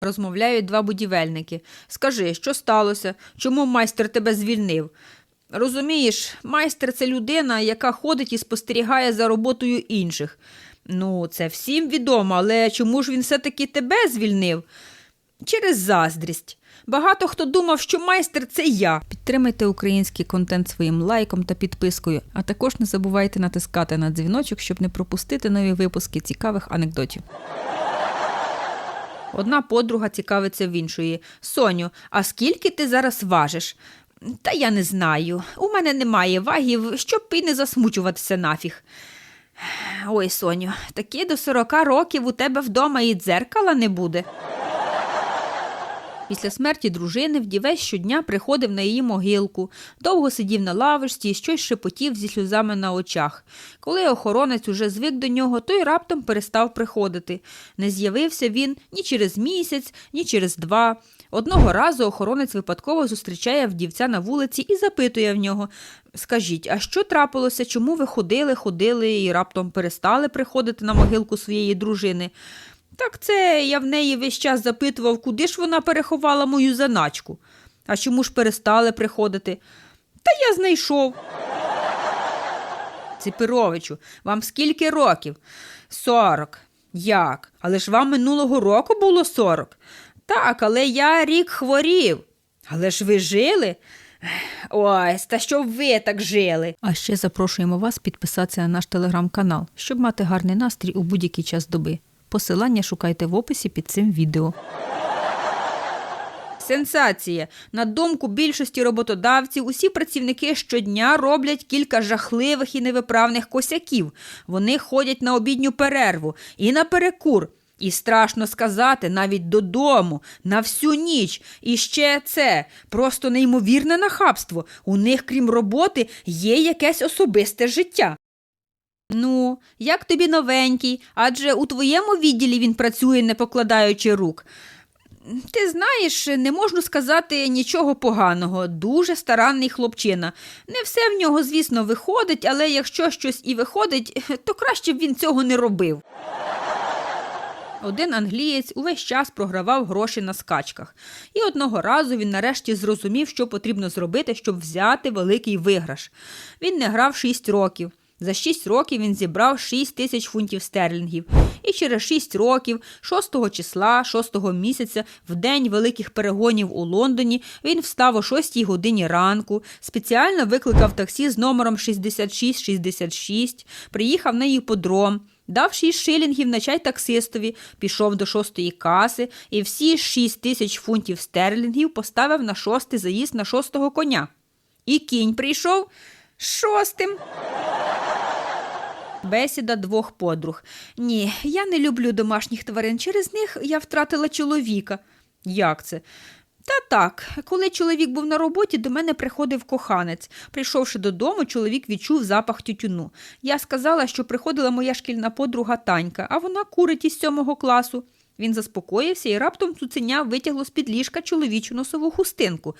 Розмовляють два будівельники. Скажи, що сталося? Чому майстер тебе звільнив? Розумієш, майстер це людина, яка ходить і спостерігає за роботою інших. Ну, це всім відомо, але чому ж він все-таки тебе звільнив? Через заздрість. Багато хто думав, що майстер це я. Підтримайте український контент своїм лайком та підпискою, а також не забувайте натискати на дзвіночок, щоб не пропустити нові випуски цікавих анекдотів. Одна подруга цікавиться в іншої. Соню, а скільки ти зараз важиш? Та я не знаю. У мене немає вагів, щоб і не засмучуватися нафіг. Ой, Соню, таки до 40 років у тебе вдома і дзеркала не буде. Після смерті дружини вдівець щодня приходив на її могилку, довго сидів на лавочці і щось шепотів зі сльозами на очах. Коли охоронець уже звик до нього, той раптом перестав приходити. Не з'явився він ні через місяць, ні через два. Одного разу охоронець випадково зустрічає вдівця на вулиці і запитує в нього Скажіть, а що трапилося? Чому ви ходили, ходили і раптом перестали приходити на могилку своєї дружини? Так це я в неї весь час запитував, куди ж вона переховала мою заначку. А чому ж перестали приходити? Та я знайшов. Ципировичу, вам скільки років? Сорок. Як? Але ж вам минулого року було сорок. Так, але я рік хворів. Але ж ви жили? Ой, та щоб ви так жили. А ще запрошуємо вас підписатися на наш телеграм-канал, щоб мати гарний настрій у будь-який час доби. Посилання шукайте в описі під цим відео. Сенсація. На думку більшості роботодавців, усі працівники щодня роблять кілька жахливих і невиправних косяків. Вони ходять на обідню перерву і на перекур. І страшно сказати, навіть додому, на всю ніч. І ще це просто неймовірне нахабство. У них, крім роботи, є якесь особисте життя. Ну, як тобі новенький, адже у твоєму відділі він працює, не покладаючи рук. Ти знаєш, не можу сказати нічого поганого. Дуже старанний хлопчина. Не все в нього, звісно, виходить, але якщо щось і виходить, то краще б він цього не робив. Один англієць увесь час програвав гроші на скачках. І одного разу він нарешті зрозумів, що потрібно зробити, щоб взяти великий виграш. Він не грав 6 років. За 6 років він зібрав 6 тисяч фунтів стерлінгів. І через 6 років, 6 числа, 6 місяця, в день великих перегонів у Лондоні, він встав о 6 годині ранку, спеціально викликав таксі з номером 6666, приїхав на іподром, дав 6 шилінгів на чай таксистові, пішов до шостої каси і всі 6 тисяч фунтів стерлінгів поставив на шостий заїзд на шостого коня. І кінь прийшов шостим. Бесіда двох подруг. Ні, я не люблю домашніх тварин. Через них я втратила чоловіка. Як це? Та так, коли чоловік був на роботі, до мене приходив коханець. Прийшовши додому, чоловік відчув запах тютюну. Я сказала, що приходила моя шкільна подруга Танька, а вона курить із сьомого класу. Він заспокоївся і раптом цуценя витягло з-під ліжка чоловічу носову хустинку.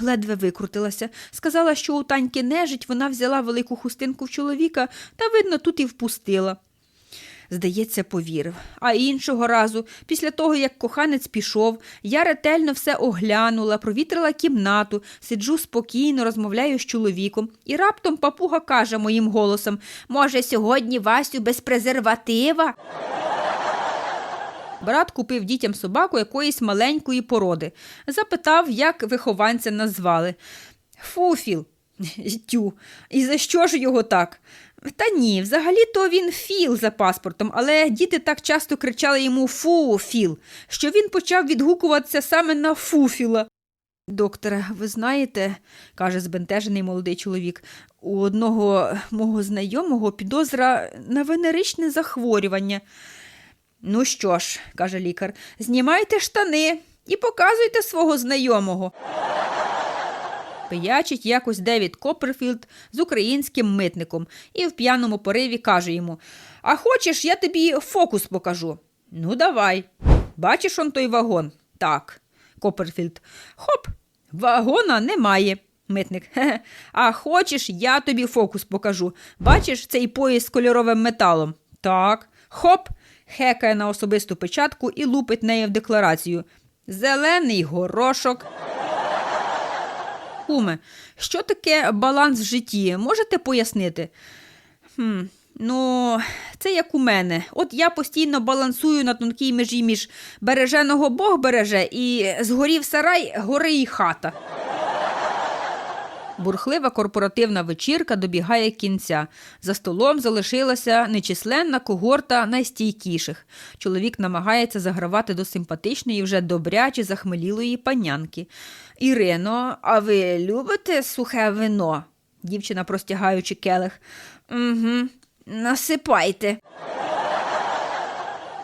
Ледве викрутилася. Сказала, що у таньки нежить, вона взяла велику хустинку в чоловіка та, видно, тут і впустила. Здається, повірив. А іншого разу, після того, як коханець пішов, я ретельно все оглянула, провітрила кімнату, сиджу спокійно, розмовляю з чоловіком, і раптом папуга каже моїм голосом Може, сьогодні Васю без презерватива? Брат купив дітям собаку якоїсь маленької породи. Запитав, як вихованця назвали. Фуфіл. Тю. І за що ж його так? Та ні, взагалі-то він Філ за паспортом, але діти так часто кричали йому Фу, Філ, що він почав відгукуватися саме на Фуфіла. Докторе, ви знаєте, каже збентежений молодий чоловік, у одного мого знайомого підозра на венеричне захворювання. Ну що ж, каже лікар, знімайте штани і показуйте свого знайомого. Пиячить якось Девід Копперфілд з українським митником і в п'яному пориві каже йому А хочеш, я тобі фокус покажу? Ну, давай. Бачиш он той вагон? Так. Копперфілд. Хоп, вагона немає. Митник. Хе-хе. А хочеш, я тобі фокус покажу. Бачиш цей поїзд з кольоровим металом? Так. Хоп, хекає на особисту печатку і лупить нею в декларацію. Зелений горошок. Куме, що таке баланс в житті? Можете пояснити? Хм, ну, це як у мене. От я постійно балансую на тонкій межі між береженого Бог береже і згорів сарай, гори і хата. Бурхлива корпоративна вечірка добігає кінця. За столом залишилася нечисленна когорта найстійкіших. Чоловік намагається загравати до симпатичної, вже добряче захмелілої панянки. Ірино, а ви любите сухе вино? Дівчина простягаючи келих. Угу, насипайте.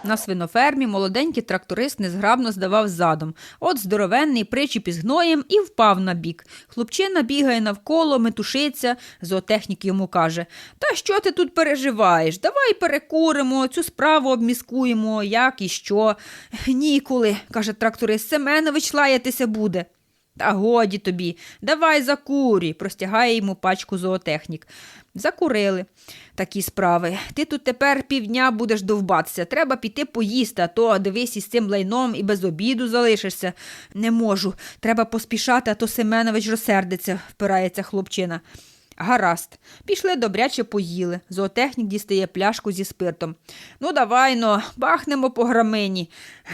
На свинофермі молоденький тракторист незграбно здавав задом. От здоровенний причіп із гноєм і впав на бік. Хлопчина бігає навколо, метушиться. Зоотехнік йому каже: Та що ти тут переживаєш? Давай перекуримо, цю справу обміскуємо, як і що. Ніколи, каже тракторист, Семенович лаятися буде. Та годі тобі, давай закурі, простягає йому пачку зоотехнік. Закурили такі справи. Ти тут тепер півдня будеш довбатися. Треба піти поїсти, а то дивись із цим лайном і без обіду залишишся. Не можу. Треба поспішати, а то Семенович розсердиться, впирається хлопчина. Гаразд, пішли добряче поїли. Зоотехнік дістає пляшку зі спиртом. Ну, давай но, бахнемо по грамині.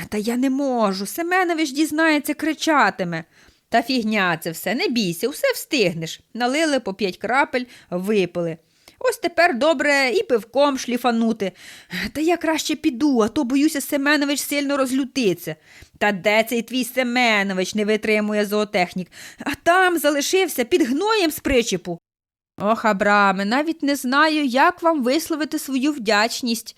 Та я не можу. Семенович дізнається, кричатиме. Та фігня це все, не бійся, все встигнеш. Налили по п'ять крапель, випили. Ось тепер добре і пивком шліфанути. Та я краще піду, а то, боюся, Семенович сильно розлютиться. Та де цей твій Семенович не витримує зоотехнік, а там залишився під гноєм з причепу. Ох, Абраме, навіть не знаю, як вам висловити свою вдячність.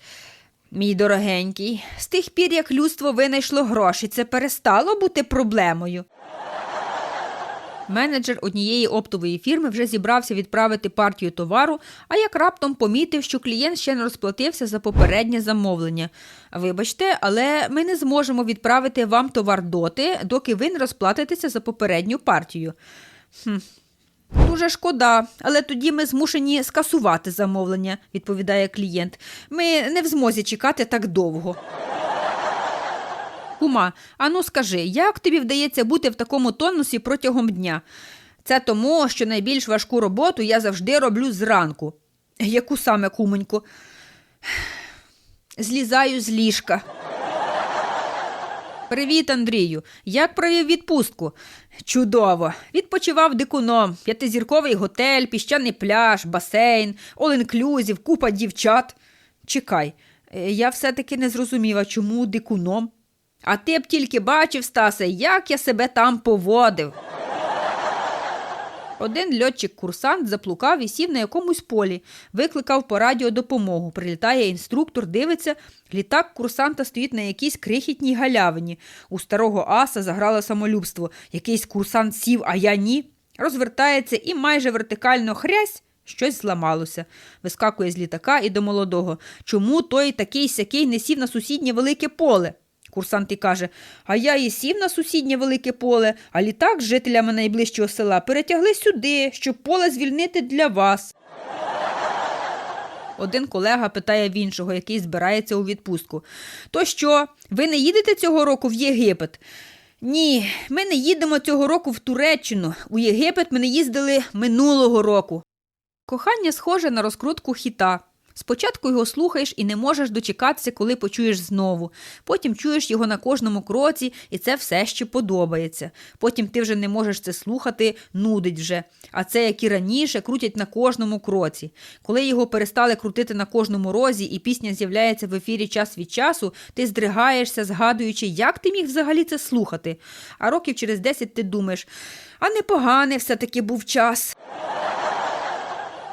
Мій дорогенький, з тих пір, як людство винайшло гроші, це перестало бути проблемою. Менеджер однієї оптової фірми вже зібрався відправити партію товару, а як раптом помітив, що клієнт ще не розплатився за попереднє замовлення. Вибачте, але ми не зможемо відправити вам товар доти, доки ви не розплатитеся за попередню партію. Хм. Дуже шкода, але тоді ми змушені скасувати замовлення, відповідає клієнт. Ми не в змозі чекати так довго. Кума, ану скажи, як тобі вдається бути в такому тонусі протягом дня? Це тому, що найбільш важку роботу я завжди роблю зранку. Яку саме кумоньку? Злізаю з ліжка. Привіт, Андрію. Як провів відпустку? Чудово. Відпочивав дикуном, п'ятизірковий готель, піщаний пляж, басейн, all-inclusive, купа дівчат. Чекай, е, я все-таки не зрозуміла, чому дикуном. А ти б тільки бачив, Стасе, як я себе там поводив. Один льотчик-курсант заплукав і сів на якомусь полі, викликав по радіо допомогу. Прилітає інструктор, дивиться, літак курсанта стоїть на якійсь крихітній галявині. У старого аса заграло самолюбство. Якийсь курсант сів, а я ні. Розвертається і майже вертикально хрясь. Щось зламалося. Вискакує з літака і до молодого. Чому той такий сякий не сів на сусіднє велике поле? Курсант і каже, а я і сів на сусіднє велике поле, а літак з жителями найближчого села перетягли сюди, щоб поле звільнити для вас. Один колега питає в іншого, який збирається у відпустку. То що, ви не їдете цього року в Єгипет? Ні, ми не їдемо цього року в Туреччину. У Єгипет ми не їздили минулого року. Кохання схоже на розкрутку хіта. Спочатку його слухаєш і не можеш дочекатися, коли почуєш знову. Потім чуєш його на кожному кроці, і це все ще подобається. Потім ти вже не можеш це слухати, нудить вже. А це, як і раніше, крутять на кожному кроці. Коли його перестали крутити на кожному розі, і пісня з'являється в ефірі час від часу, ти здригаєшся, згадуючи, як ти міг взагалі це слухати. А років через десять ти думаєш, а непоганий все-таки був час.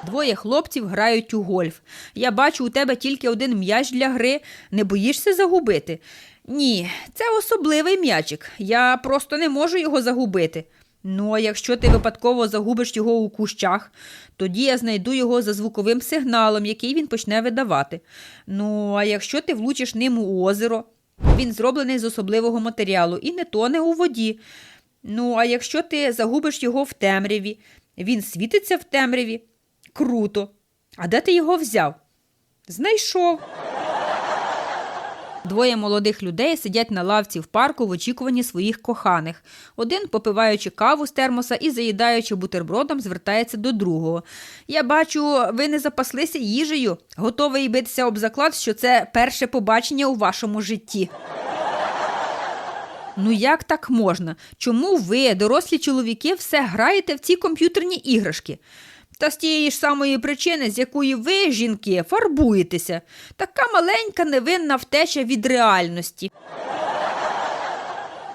Двоє хлопців грають у гольф. Я бачу у тебе тільки один м'яч для гри. Не боїшся загубити? Ні, це особливий м'ячик. Я просто не можу його загубити. Ну, а якщо ти випадково загубиш його у кущах, тоді я знайду його за звуковим сигналом, який він почне видавати. Ну, а якщо ти влучиш ним у озеро, він зроблений з особливого матеріалу і не тоне у воді. Ну, а якщо ти загубиш його в темряві, він світиться в темряві. Круто. А де ти його взяв? Знайшов. Двоє молодих людей сидять на лавці в парку в очікуванні своїх коханих. Один, попиваючи каву з термоса і заїдаючи бутербродом, звертається до другого. Я бачу, ви не запаслися їжею. Готовий битися об заклад, що це перше побачення у вашому житті. Ну як так можна? Чому ви, дорослі чоловіки, все граєте в ці комп'ютерні іграшки? Та з тієї ж самої причини, з якої ви, жінки, фарбуєтеся. Така маленька невинна втеча від реальності.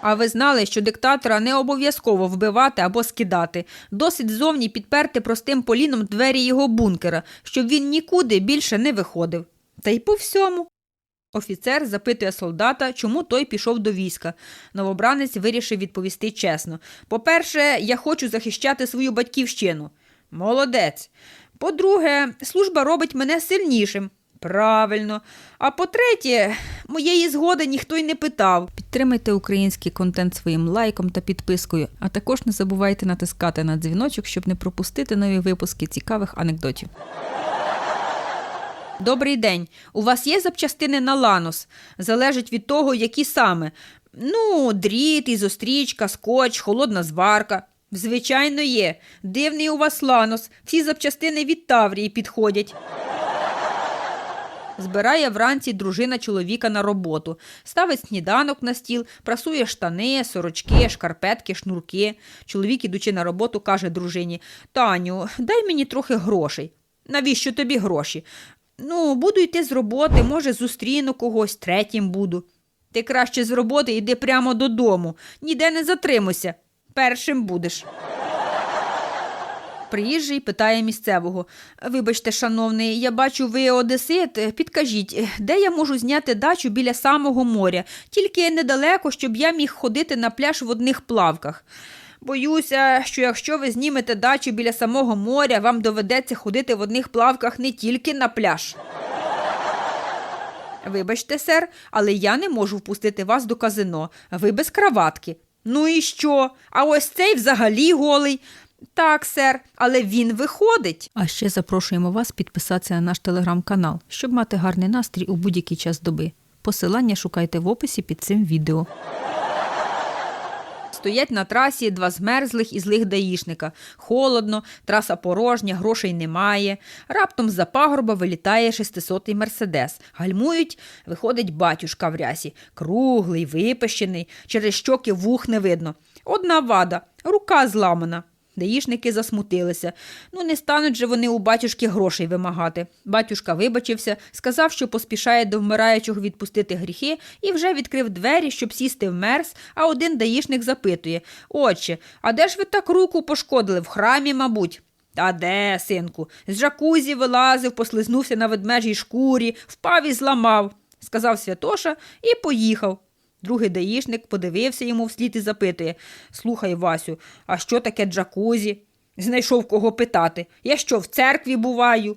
А ви знали, що диктатора не обов'язково вбивати або скидати. Досить зовні підперти простим поліном двері його бункера, щоб він нікуди більше не виходив. Та й по всьому. Офіцер запитує солдата, чому той пішов до війська. Новобранець вирішив відповісти чесно. По-перше, я хочу захищати свою батьківщину. Молодець. По-друге, служба робить мене сильнішим. Правильно. А по-третє, моєї згоди ніхто й не питав. Підтримайте український контент своїм лайком та підпискою, а також не забувайте натискати на дзвіночок, щоб не пропустити нові випуски цікавих анекдотів. Добрий день. У вас є запчастини на ланос? Залежить від того, які саме. Ну, дріт, ізострічка, скотч, холодна зварка. Звичайно, є. Дивний у вас ланос. Всі запчастини від Таврії підходять. Збирає вранці дружина чоловіка на роботу, ставить сніданок на стіл, прасує штани, сорочки, шкарпетки, шнурки. Чоловік, ідучи на роботу, каже дружині: Таню, дай мені трохи грошей. Навіщо тобі гроші? Ну, буду йти з роботи, може, зустріну когось, третім буду. Ти краще з роботи йди прямо додому, ніде не затримуйся. Першим будеш. Приїжджий питає місцевого. Вибачте, шановний, я бачу, ви одесит. Підкажіть, де я можу зняти дачу біля самого моря, тільки недалеко, щоб я міг ходити на пляж в одних плавках. Боюся, що якщо ви знімете дачу біля самого моря, вам доведеться ходити в одних плавках не тільки на пляж. Вибачте, сер, але я не можу впустити вас до казино. Ви без краватки. Ну і що? А ось цей взагалі голий. Так, сер, але він виходить. А ще запрошуємо вас підписатися на наш телеграм-канал, щоб мати гарний настрій у будь-який час доби. Посилання шукайте в описі під цим відео. Стоять на трасі два змерзлих і злих даїшника. Холодно, траса порожня, грошей немає. Раптом з-за пагорба вилітає шестисотий мерседес. Гальмують, виходить батюшка в рясі. Круглий, випещений, через щоки вух не видно. Одна вада, рука зламана. Даїшники засмутилися. Ну, не стануть же вони у батюшки грошей вимагати. Батюшка вибачився, сказав, що поспішає до вмираючого відпустити гріхи, і вже відкрив двері, щоб сісти в мерз, а один даїшник запитує Отче, а де ж ви так руку пошкодили? В храмі, мабуть. Та де, синку? З жакузі вилазив, послизнувся на ведмежій шкурі, впав і зламав, сказав Святоша і поїхав. Другий даїшник подивився йому вслід і запитує Слухай, Васю, а що таке джакузі? Знайшов кого питати. Я що, в церкві буваю?